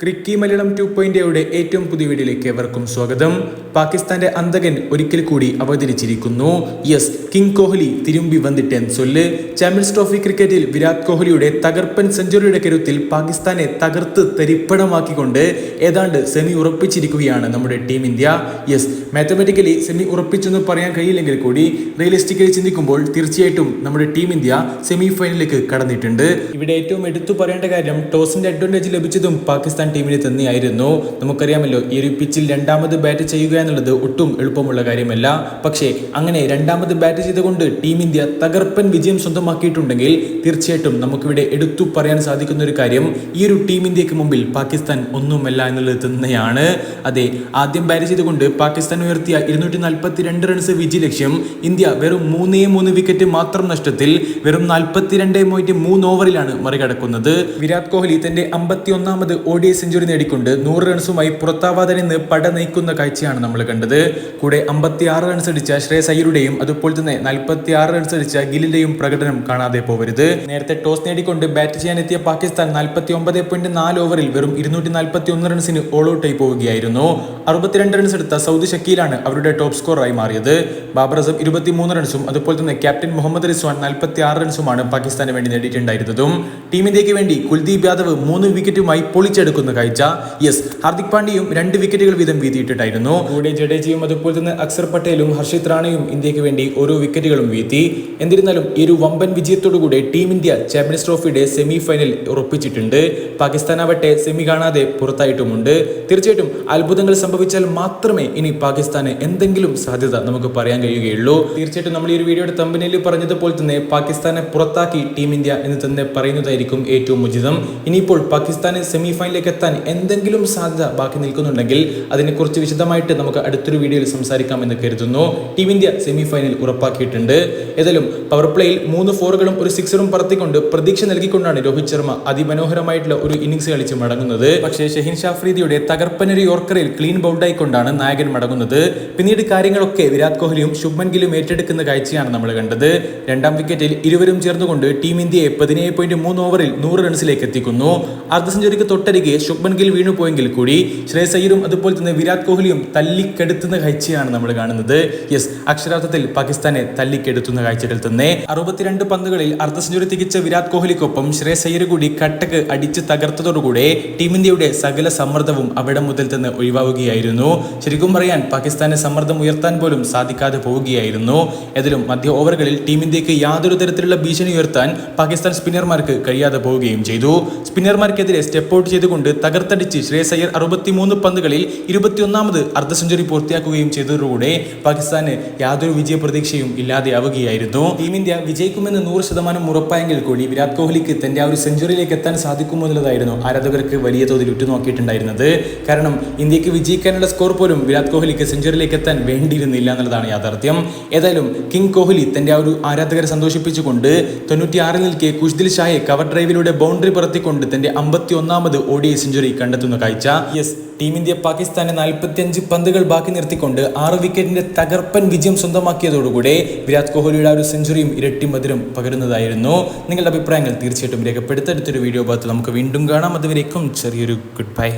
ക്രിക്കി Malayalam two point എയുടെ ഏറ്റവും പുതിയ വീഡിയോയിലേക്ക് ഏവർക്കും സ്വാഗതം. പാകിസ്ഥാന്റെ അന്തകൻ ഒരിക്കൽ കൂടി അവതരിച്ചിരിക്കുന്നു. യെസ് കിങ് കോഹ്ലി തിരുമ്പി വന്നിട്ട് സൊല്ല് ചാമ്പ്യൻസ് ട്രോഫി ക്രിക്കറ്റിൽ വിരാട് കോഹ്ലിയുടെ തകർപ്പൻ സെഞ്ചുറിയുടെ കരുത്തിൽ പാകിസ്ഥാനെ തകർത്ത് തരിപ്പണമാക്കിക്കൊണ്ട് ഏതാണ്ട് സെമി ഉറപ്പിച്ചിരിക്കുകയാണ് നമ്മുടെ team India. Yes mathematically semi ഉറപ്പിച്ചെന്ന് പറയാൻ കഴിയില്ലെങ്കിൽ കൂടി റിയലിസ്റ്റിക്കലി ചിന്തിക്കുമ്പോൾ തീർച്ചയായിട്ടും നമ്മുടെ ടീം ഇന്ത്യ സെമി ഫൈനലിലേക്ക് കടന്നിട്ടുണ്ട്. ഇവിടെ ഏറ്റവും എടുത്തു പറയേണ്ട കാര്യം ടോസിന്റെ അഡ്വാന്റേജ് ലഭിച്ചതും പാകിസ്ഥാൻ ടീമിന് തന്നെയായിരുന്നു. നമുക്കറിയാമല്ലോ ഈ ഒരു പിച്ചിൽ രണ്ടാമത് ബാറ്റ് ചെയ്യുക എന്നുള്ളത് ഒട്ടും എളുപ്പമുള്ള കാര്യമല്ല. പക്ഷേ അങ്ങനെ രണ്ടാമത് ബാറ്റ് ചെയ്തുകൊണ്ട് ടീം ഇന്ത്യ തകർപ്പൻ വിജയം സ്വന്തമാക്കിയിട്ടുണ്ടെങ്കിൽ തീർച്ചയായിട്ടും നമുക്കിവിടെ എടുത്തു പറയാൻ സാധിക്കുന്ന ഒരു കാര്യം ഈ ഒരു ടീം ഇന്ത്യയ്ക്ക് മുമ്പിൽ പാകിസ്ഥാൻ ഒന്നുമല്ല എന്നുള്ളത് തന്നെയാണ്. അതെ ആദ്യം ബാറ്റ് ചെയ്തുകൊണ്ട് പാകിസ്ഥാൻ ഉയർത്തിയ ഇരുന്നൂറ്റി നാൽപ്പത്തി രണ്ട് റൺസ് വിജയ ലക്ഷ്യം ഇന്ത്യ വെറും മൂന്നേ മൂന്ന് വിക്കറ്റ് മാത്രം നഷ്ടത്തിൽ വെറും നാൽപ്പത്തിരണ്ട് പോയിന്റ് മൂന്ന് ഓവറിലാണ് മറികടക്കുന്നത്. വിരാട് കോഹ്ലി തന്റെ അമ്പത്തി ഒന്നാമത് ഒ ഡി സെഞ്ചുറി നേടിക്കൊണ്ട് നൂറ് റൺസുമായി പുറത്താവാതെ നിന്ന് പട നയിക്കുന്ന കാഴ്ചയാണ് നമ്മൾ കണ്ടത്. കൂടെ അമ്പത്തി ആറ് റൺസ് അടിച്ച ശ്രേയസ് അയ്യരുടെയും അതുപോലെ തന്നെ നാൽപ്പത്തി ആറ് റൺസ് അടിച്ച ഗില്ലിന്റെയും പ്രകടനം കാണാതെ പോവരുത്. നേരത്തെ ടോസ് നേടിക്കൊണ്ട് ബാറ്റ് ചെയ്യാനെത്തിയ പാകിസ്ഥാൻ നാൽപ്പത്തി ഒമ്പത് പോയിന്റ് നാല് ഓവറിൽ വെറും ഇരുന്നൂറ്റി നാൽപ്പത്തി ഒന്ന് റൺസിന് ഓൾ ഔട്ട് ആയി പോവുകയായിരുന്നു. അറുപത്തിരണ്ട് റൺസ് എടുത്ത സൗദി ഷക്കീലാണ് അവരുടെ ടോപ്പ് സ്കോറായി മാറിയത്. ബാബർ അസം ഇരുപത്തിമൂന്ന് റൺസും അതുപോലെ തന്നെ ക്യാപ്റ്റൻ മുഹമ്മദ് റിസ്വാൻ നാൽപ്പത്തി ആറ് റൺസുമാണ് പാകിസ്ഥാന് വേണ്ടി നേടിയിട്ടുണ്ടായിരുന്നതും. ടീം ഇന്ത്യയ്ക്ക് വേണ്ടി കുൽദീപ് യാദവ് മൂന്ന് വിക്കറ്റുമായി പൊളിച്ചെടുക്കുന്ന. കാഴ്ച യെസ് ഹാർദിക് പാണ്ഡ്യയും രണ്ട് വിക്കറ്റുകൾ വീതം വീതിയിട്ടിട്ടായിരുന്നു. കൂടെ ജഡേജയും അതുപോലെ തന്നെ അക്സർ പട്ടേലും ഹർഷിത് റാണയും ഇന്ത്യയ്ക്ക് വേണ്ടി ഓരോ വിക്കറ്റുകളും വീഴ്ത്തി എന്നിരുന്നാലും ഈ ഒരു വമ്പൻ വിജയത്തോടുകൂടെ ടീം ഇന്ത്യ ചാമ്പ്യൻസ് ട്രോഫിയുടെ സെമി ഫൈനൽ ഉറപ്പിച്ചിട്ടുണ്ട്. പാകിസ്ഥാൻ ആവട്ടെ സെമി കാണാതെ പുറത്തായിട്ടുമുണ്ട്. തീർച്ചയായിട്ടും അത്ഭുതങ്ങൾ സംഭവിച്ചാൽ മാത്രമേ ഇനി പാകിസ്ഥാന് എന്തെങ്കിലും സാധ്യത നമുക്ക് പറയാൻ കഴിയുകയുള്ളൂ. തീർച്ചയായിട്ടും നമ്മൾ ഈ ഒരു വീഡിയോയുടെ തമ്പനിയിൽ പറഞ്ഞതുപോലെ തന്നെ പാകിസ്ഥാനെ പുറത്താക്കി ടീം ഇന്ത്യ എന്ന് തന്നെ പറയുന്നതായിരിക്കും ഏറ്റവും ഉചിതം. ഇനിയിപ്പോൾ പാകിസ്ഥാന് സെമി ഫൈനലിലേക്ക് എത്താൻ എന്തെങ്കിലും സാധ്യത ബാക്കി നിൽക്കുന്നുണ്ടെങ്കിൽ അതിനെക്കുറിച്ച് വിശദമായിട്ട് നമുക്ക് അടുത്തൊരു വീഡിയോയിൽ സംസാരിക്കാമെന്ന് കരുതുന്നു. ടീം ഇന്ത്യ സെമി ഫൈനൽ ഉറപ്പാക്കിയിട്ടുണ്ട്. ഏതായാലും പവർ പ്ലേയിൽ മൂന്ന് ഫോറുകളും ഒരു സിക്സറും പറത്തിക്കൊണ്ട് പ്രതീക്ഷ നൽകിക്കൊണ്ടാണ് രോഹിത് ശർമ്മ അതിമനോഹരമായിട്ടുള്ള ഒരു ഇന്നിംഗ്സ് കളിച്ച് മടങ്ങുന്നത്. പക്ഷേ ഷഹീൻ ഷാഫ്രീദിയുടെ തകർപ്പനൊരു യോർക്കറിൽ ക്ലീൻ ബൗൾഡായിക്കൊണ്ടാണ് നായകൻ മടങ്ങുന്നത്. പിന്നീട് കാര്യങ്ങളൊക്കെ വിരാട് കോഹ്ലിയും ശുഭ്മൻ ഗില്ലും ഏറ്റെടുക്കുന്ന കാഴ്ചയാണ് നമ്മൾ കണ്ടത്. രണ്ടാം വിക്കറ്റിൽ ഇരുവരും ചേർന്നുകൊണ്ട് ടീം ഇന്ത്യയെ പതിനേഴ് പോയിന്റ് മൂന്ന് ഓവറിൽ നൂറ് റൺസിലേക്ക് എത്തിക്കുന്നു. അർദ്ധ സെഞ്ചുറിക്ക് തൊട്ടരികെ ശുഭ്മൻ ഗിൽ വീണു പോയെങ്കിൽ കൂടി ശ്രേയസ് അയ്യരും അതുപോലെ തന്നെ വിരാട് കോഹ്ലിയും തല്ലിക്കെടുത്തുന്ന കാഴ്ചയാണ് നമ്മൾ കാണുന്നത്. യെസ് അക്ഷരാർത്ഥത്തിൽ പാകിസ്ഥാനെ തല്ലിക്കെടുത്തുന്ന കാഴ്ചകൾ തന്നെ. അറുപത്തിരണ്ട് പന്തുകളിൽ അർദ്ധ സെഞ്ചുറി തികച്ച വിരാട് കോഹ്ലിക്കൊപ്പം ശ്രേയസ് അയ്യർ കൂടി കട്ടക്ക് അടിച്ച് തകർത്തതോടുകൂടെ ടീം ഇന്ത്യയുടെ സകല സമ്മർദ്ദവും അവിടെ മുതൽ തന്നെ ഒഴിവാവുകയായിരുന്നു. ശരിക്കും പറയാൻ പാകിസ്ഥാനെ സമ്മർദ്ദം ഉയർത്താൻ പോലും സാധിക്കാതെ പോവുകയായിരുന്നു. ഏതിലും മധ്യ ഓവറുകളിൽ ടീം ഇന്ത്യയ്ക്ക് യാതൊരു തരത്തിലുള്ള ഭീഷണി ഉയർത്താൻ പാകിസ്ഥാൻ സ്പിന്നർമാർക്ക് കഴിയാതെ പോവുകയും ചെയ്തു. സ്പിന്നർമാർക്കെതിരെ സ്റ്റെപ്പ് ഔട്ട് ചെയ്തുകൊണ്ട് തകർത്തടിച്ച് ശ്രേയസ് അയ്യർ അറുപത്തിമൂന്ന് പന്തുകളിൽ ഇരുപത്തിയൊന്നാമത് അർദ്ധ സെഞ്ചുറി പൂർത്തിയാക്കുകയും ചെയ്തതോടുകൂടെ പാകിസ്ഥാന് യാതൊരു വിജയ പ്രതീക്ഷയും ഇല്ലാതെയാവുകയായിരുന്നു. ടീം ഇന്ത്യ വിജയിക്കുമെന്ന് നൂറ് ശതമാനം ഉറപ്പായെങ്കിൽ കൂടി വിരാട് കോഹ്ലിക്ക് തന്റെ ആ ഒരു സെഞ്ചുറിയിലേക്ക് എത്താൻ സാധിക്കുമോ എന്നുള്ളതായിരുന്നു ആരാധകർക്ക് വലിയ തോതിൽ ഉറ്റുനോക്കിയിട്ടുണ്ടായിരുന്നത്. കാരണം ഇന്ത്യയ്ക്ക് വിജയിക്കാനുള്ള സ്കോർ പോലും വിരാട് കോഹ്ലിക്ക് സെഞ്ചുറിയിലേക്ക് എത്താൻ വേണ്ടിയിരുന്നില്ല എന്നുള്ളതാണ് യാഥാർത്ഥ്യം. ഏതായാലും കിങ് കോഹ്ലി തന്റെ ആ ഒരു ആരാധകരെ സന്തോഷിപ്പിച്ചുകൊണ്ട് തൊണ്ണൂറ്റിയാറിൽ നിൽക്കെ കുഷ്ദിൽ ഷായെ കവർ ഡ്രൈവിലൂടെ ബൗണ്ടറി പറത്തിക്കൊണ്ട് തന്റെ അമ്പത്തി ഒന്നാമത് ഒ സെഞ്ചുറി കണ്ടെത്തുന്ന കാഴ്ച. യെസ് ടീം ഇന്ത്യ പാകിസ്ഥാനെ നാൽപ്പത്തിയഞ്ച് പന്തുകൾ ബാക്കി നിർത്തിക്കൊണ്ട് ആറ് വിക്കറ്റിന്റെ തകർപ്പൻ വിജയം സ്വന്തമാക്കിയതോടുകൂടെ വിരാട് കോഹ്ലിയുടെ ഒരു സെഞ്ചുറിയും ഇരട്ടി മധുരം പകരുന്നതായിരുന്നു. നിങ്ങളുടെ അഭിപ്രായങ്ങൾ തീർച്ചയായിട്ടും രേഖപ്പെടുത്തടുത്തൊരു വീഡിയോ ഭാഗത്ത് നമുക്ക് വീണ്ടും കാണാം. അതുവരേക്കും ചെറിയൊരു ഗുഡ് ബൈ